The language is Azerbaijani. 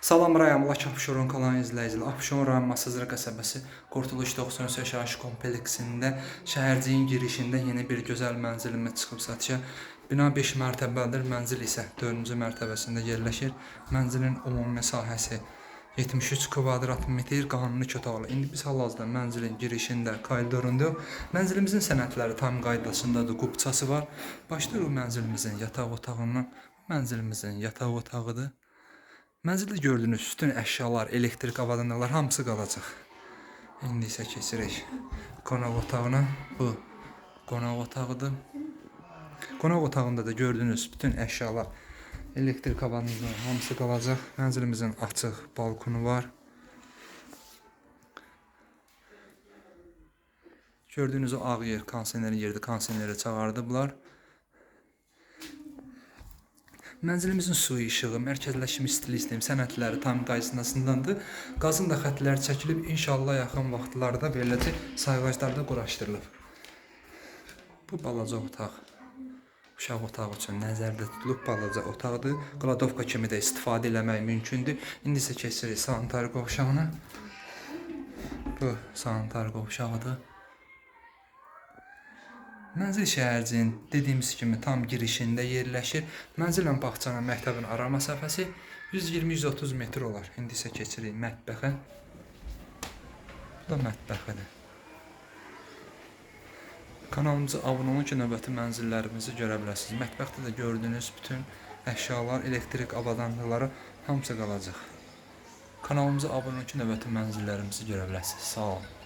Salam rayam Bakı Abşeron kanalının izləyicilər. Abşeron rayon Masazır qəsəbəsi Qurtuluş 93 yaşayış kompleksində şəhərciyin girişində yeni bir gözəl mənzilimiz çıxıb satışa. Bina 5 mərtəbəlidir, mənzil isə 4-cü mərtəbəsində yerləşir. Mənzilin ümumi sahəsi 73 kvadrat metr qanuni otaqlı. İndi biz hal-hazırda mənzilin girişində, koridorunda. Mənzilimizin sənədləri tam qaydasındadır, qubçası var. Başlayırıq mənzilimizin yataq otağından. Mənzilimizin yataq otağıdır. Mənzildə gördüyünüz bütün əşyalar, elektrik avadanlıqlar hamısı qalacaq. İndi isə keçirik qonaq otağına. Bu qonaq otağıdır. Qonaq otağında da gördüyünüz bütün əşyalar, elektrik avadanlıqlar hamısı qalacaq. Mənzilimizin açıq balkonu var. Gördüyünüz o ağ yer, kondisioner yerdə kondisioneri çağırdıblar. Mənzilimizin suyu, işığı, mərkəzləşmiş stil sistem sənədləri tam qaydasındadır. Qazın da xəttləri çəkilib, inşallah yaxın vaxtlarda veriləcək sayğaclarda quraşdırılıb. Bu balaca otaq. Uşaq otağı üçün nəzərdə tutulub balaca otaqdır. Qladovka kimi də istifadə eləmək mümkündür. İndi isə keçirik sanitar qovşağına. Bu sanitar qovşağıdır. Mənzil şəhərcinin dediyimiz kimi tam girişində yerləşir. Mənzillə bağçanın məktəbin ara məsafəsi 120-130 metr olar. İndi isə keçirik mətbəxə. Bu da mətbəxidir. Kanalımıza abunə olun ki, növbəti mənzillərimizi görə biləsiniz. Mətbəxdə də gördüyünüz bütün əşyalar, elektrik avadanlıqları hamısı qalacaq. Kanalımıza abunə olun ki, növbəti mənzillərimizi görə biləsiniz. Sağ olun.